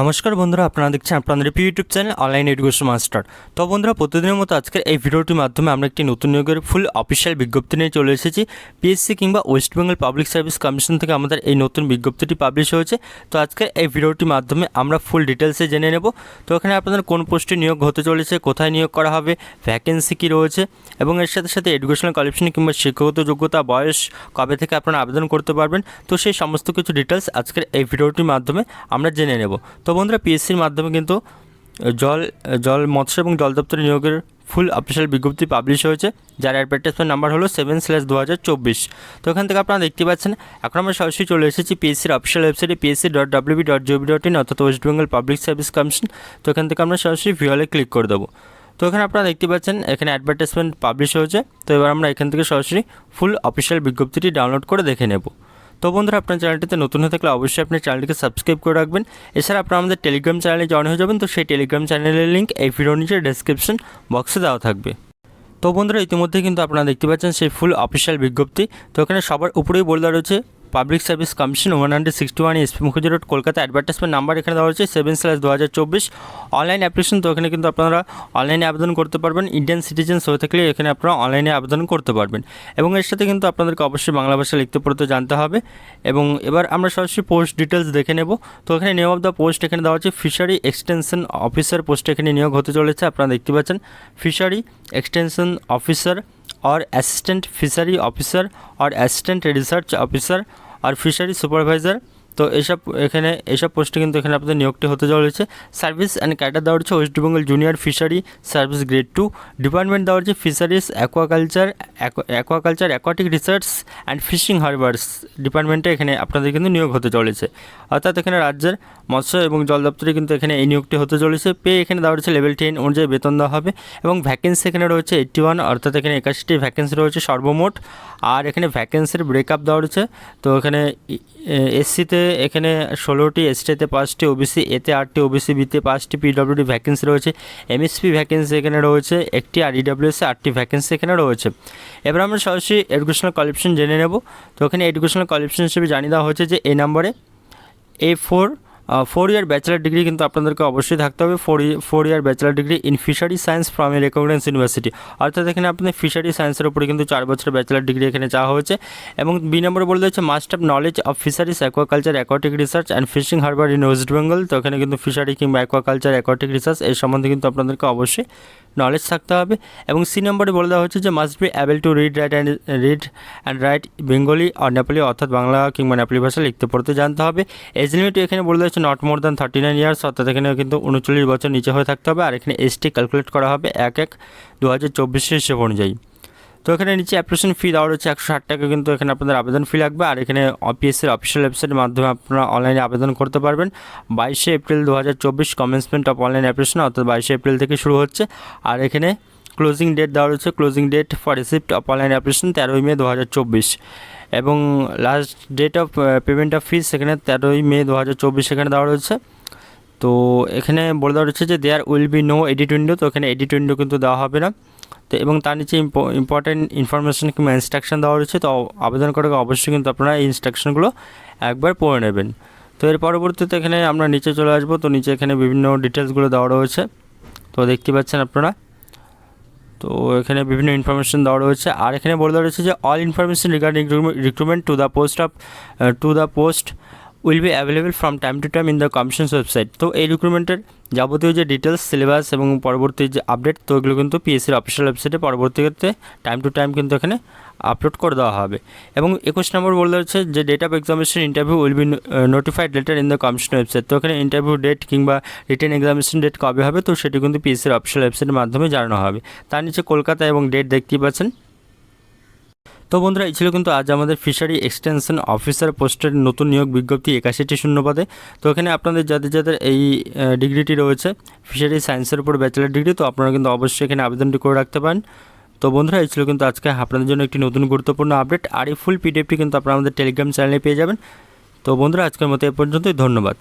নমস্কার বন্ধুরা, আপনারা দেখছেন আপনাদের প্রিয় YouTube channel online education master তো বন্ধুরা, প্রতিদিনের মতো আজকের এই ভিডিওটির মাধ্যমে আমরা একটি নতুন নিয়োগের ফুল অফিসিয়াল বিজ্ঞপ্তি নিয়ে চলে এসেছি। পিএসসি কিংবা West Bengal public service commission থেকে আমাদের এই নতুন বিজ্ঞপ্তিটি পাবলিশ হয়েছে। তো আজকের এই ভিডিওটির মাধ্যমে আমরা ফুল ডিটেলসে জেনে নেব। তো এখানে আপনাদের কোন পোস্টে নিয়োগ হতে চলেছে, কোথায় নিয়োগ করা হবে ভ্যাকেন্সি কী রয়েছে, এবং এর সাথে সাথে এডুকেশনাল কোয়ালিফিকেশন কিংবা শিক্ষাগত যোগ্যতা, বয়স, কবে থেকে আপনারা আবেদন করতে পারবেন। তো সেই সমস্ত কিছু ডিটেলস আজকের এই ভিডিওটির মাধ্যমে আমরা জেনে নেব। তো বন্ধুরা পিএসসির মাধ্যমে কিন্তু জল জল, মৎস্য এবং জল দপ্তরের নিয়োগের ফুল অফিসিয়াল বিজ্ঞপ্তি পাবলিশ হয়েছে, যার অ্যাডভার্টাইজমেন্ট নাম্বার হলো সেভেন স্ল্যাশ দু হাজার চব্বিশ। তো এখান থেকে আপনারা দেখতে পাচ্ছেন, এখন আমরা সরাসরি চলে এসেছি পিএসসির অফিসিয়াল ওয়েবসাইটে PSC dot WB dot GOV dot in অর্থাৎ West Bengal public service commission তো এখান থেকে আমরা সরাসরি ভিওলে ক্লিক করে দেবো। তো এখানে আপনারা দেখতে পাচ্ছেন, এখানে অ্যাডভার্টাইজমেন্ট পাবলিশ হয়েছে। তো এবার আমরা এখান থেকে সরাসরি ফুল অফিসিয়াল বিজ্ঞপ্তিটি ডাউনলোড করে দেখে নেব। তো বন্ধুরা, আপনার চ্যানেলটিতে নতুন হয়ে থাকলে অবশ্যই আপনার চ্যানেলটিকে সাবস্ক্রাইব করে রাখবেন। এছাড়া আপনারা আমাদের টেলিগ্রাম চ্যানেলে জয়েন হয়ে যাবেন, তো সেই টেলিগ্রাম চ্যানেলের লিঙ্ক এই ভিডিওর নিচে ডেসক্রিপশন বক্সে দেওয়া থাকবে। তো বন্ধুরা ইতিমধ্যে কিন্তু আপনারা দেখতে পাচ্ছেন সেই ফুল অফিসিয়াল বিজ্ঞপ্তি। তো এখানে সবার উপরেই বলে দেওয়া রয়েছে public service commission one hundred sixty one SP Mukherjee road, Kolkata advertisement number এখানে দেওয়া হচ্ছে সেভেন স্ল্যাশ দু হাজার চব্বিশ অনলাইন অ্যাপ্লিকেশন তো এখানে কিন্তু আপনারা অনলাইনে আবেদন করতে পারবেন। ইন্ডিয়ান সিটিজেন্স হয়ে থাকলে এখানে আপনারা অনলাইনে আবেদন করতে পারবেন। এবং এর সাথে কিন্তু আপনাদেরকে অবশ্যই বাংলা ভাষা লিখতে পড়তে জানতে হবে। এবং এবার আমরা সরাসরি পোস্ট ডিটেলস দেখে নেব। তো এখানে নিয়ম অফ দ্য পোস্ট এখানে দেওয়া হচ্ছে ফিশারি এক্সটেনশন অফিসার পোস্ট এখানে নিয়োগ হতে চলেছে, আপনারা দেখতে পাচ্ছেন। Fishery extension officer or assistant fishery officer or assistant research officer or fishery supervisor তো এইসব এখানে এইসব পোস্টে কিন্তু এখানে আপনাদের নিয়োগটি হতে চলেছে সার্ভিস অ্যান্ড ক্যাডার দেওয়া হচ্ছে West Bengal junior fishery service grade two. Department দেওয়া হচ্ছে fisheries, aquaculture aquaculture, aquatic research and fishing harbours ডিপার্টমেন্টে এখানে আপনাদের কিন্তু নিয়োগ হতে চলেছে অর্থাৎ এখানে রাজ্যের মৎস্য এবং জল দপ্তরে কিন্তু এখানে এই নিয়োগটি হতে চলেছে পে এখানে দেওয়া রয়েছে লেভেল টেন অনুযায়ী বেতন দেওয়া হবে এবং ভ্যাকেন্সি এখানে রয়েছে এইট্টি ওয়ান অর্থাৎ এখানে একাশিটি ভ্যাকেন্সি রয়েছে সর্বমোট। আর এখানে ভ্যাকেন্সির ব্রেকআপ দেওয়া রয়েছে। তো এখানে এসসিতে এখানে ষোলোটি এসটিতে পাঁচটি ওবিসি এতে আটটি ওবিসি বিতে পাঁচটি পিডব্লিউডি ভ্যাকেন্সি রয়েছে। এমএসপি ভ্যাকেন্সি এখানে রয়েছে, একটি আর ইডব্লিউএসে আটটি ভ্যাকেন্সি এখানে রয়েছে। এবার আমরা সরাসরি এডুকেশনাল কোয়ালিফিকেশন জেনে নেব। তো এখানে এডুকেশনাল কোয়ালিফিকেশন হিসেবে জানিয়ে দেওয়া হয়েছে যে এই নম্বরে A four four year bachelor degree কিন্তু আপনাদেরকে অবশ্যই থাকতে হবে। Four four year bachelor degree in fishery science from a recognise university অর্থাৎ এখানে আপনাদের ফিশারি সায়েন্সের উপরে কিন্তু চার বছরের ব্যাচেলার ডিগ্রি এখানে চাওয়া হয়েছে এবং বি নম্বরে বলে দিয়েছে must of knowledge of fisheries aquaculture aquatic research and fishing harbour in West Bengal তো এখানে কিন্তু ফিশারি কিংবা অ্যাকোয়াকালচার অ্যাকোয়াটিক রিসার্চ এই সম্বন্ধে কিন্তু আপনাদেরকে অবশ্যই নলেজ থাকতে হবে এবং সি নম্বরে বলে দেওয়া হচ্ছে যে must be able to read write and read and write Bengali আর নেপালি অর্থাৎ বাংলা কিংবা নেপালি ভাষা লিখতে, পড়তে জানতে হবে। এজ লিমিট এখানে বলে দেওয়া হচ্ছে not more than thirty nine years অর্থাৎ এখানে কিন্তু উনচল্লিশ বছর নিচে হয়ে থাকতে হবে। আর এখানে এসটি ক্যালকুলেট করা হবে এক এক দু হাজার চব্বিশের হিসেব অনুযায়ী। তো এখানে নিচে অ্যাপ্লিকেশন ফি দেওয়া রয়েছে একশো ষাট টাকা, কিন্তু এখানে আপনাদের আবেদন ফি লাগবে। আর এখানে অপিএসসির অফিসিয়াল ওয়েবসাইটের মাধ্যমে আপনারা অনলাইনে আবেদন করতে পারবেন। বাইশে এপ্রিল দু হাজার চব্বিশ কমেন্সমেন্ট অফ অনলাইন অ্যাপ্লিকেশন অর্থাৎ বাইশে এপ্রিল থেকে শুরু হচ্ছে। আর এখানে ক্লোজিং ডেট দেওয়া রয়েছে closing date for receipt of online application তেরোই মে দু হাজার চব্বিশ। এবং last date of payment of fees সেখানে তেরোই মে দু হাজার চব্বিশ সেখানে দেওয়া রয়েছে। তো এখানে বলে দেওয়া রয়েছে যে there will be no edit window তো এখানে এডিট উইন্ডো কিন্তু দেওয়া হবে না। তো এবং তার নিচে ইম্পর্টেন্ট ইনফরমেশন কিংবা ইনস্ট্রাকশন দেওয়া রয়েছে, তো আবেদন করে অবশ্যই কিন্তু আপনারা এই ইনস্ট্রাকশনগুলো একবার পড়ে নেবেন। তো এর পরবর্তীতে এখানে আমরা নিচে চলে আসব, তো নিচে এখানে বিভিন্ন ডিটেলসগুলো দেওয়া রয়েছে। তো দেখতে পাচ্ছেন আপনারা। তো এখানে বিভিন্ন ইনফরমেশন দেওয়া রয়েছে। আর এখানে বলে দেওয়া রয়েছে যে all information regarding recruitment to the post of to the post will be available from time to time in the commission's website তো এই রিক্রুটমেন্টের যাবতীয় যে ডিটেলস সিলেবাস এবং পরবর্তী যে আপডেট তো এগুলো কিন্তু পিএসসির অফিসিয়াল ওয়েবসাইটে পরবর্তীতে টাইম টু টাইম কিন্তু এখানে আপলোড করে দেওয়া হবে। এবং একুশ নম্বর বলে হচ্ছে যে date of examination interview will be notified letter in the commission website তো এখানে ইন্টারভিউ ডেট কিংবা রিটেন এক্সামিনেশন ডেট কবে হবে, তো সেটি কিন্তু পিএসসির অফিসিয়াল ওয়েবসাইটের মাধ্যমে জানানো হবে। তার নিচে কলকাতা এবং ডেট দেখতেই পাচ্ছেন। তো বন্ধুরা, এই ছিল কিন্তু আজ আমাদের ফিশারি এক্সটেনশন অফিসার পোস্টের নতুন নিয়োগ বিজ্ঞপ্তি একাশিটি শূন্যপদে। তো এখানে আপনাদের যাদের যাদের এই ডিগ্রিটি রয়েছে, ফিশারি সায়েন্সের উপর ব্যাচেলার ডিগ্রি, তো আপনারা কিন্তু অবশ্যই এখানে আবেদনটি করে রাখতে পারেন। তো বন্ধুরা, এই ছিল কিন্তু আজকে আপনাদের জন্য একটি নতুন গুরুত্বপূর্ণ আপডেট, আর এই ফুল পিডিএফটি কিন্তু আপনারা আমাদের টেলিগ্রাম চ্যানেলে পেয়ে যাবেন। তো বন্ধুরা, আজকের মতো এ পর্যন্তই, ধন্যবাদ।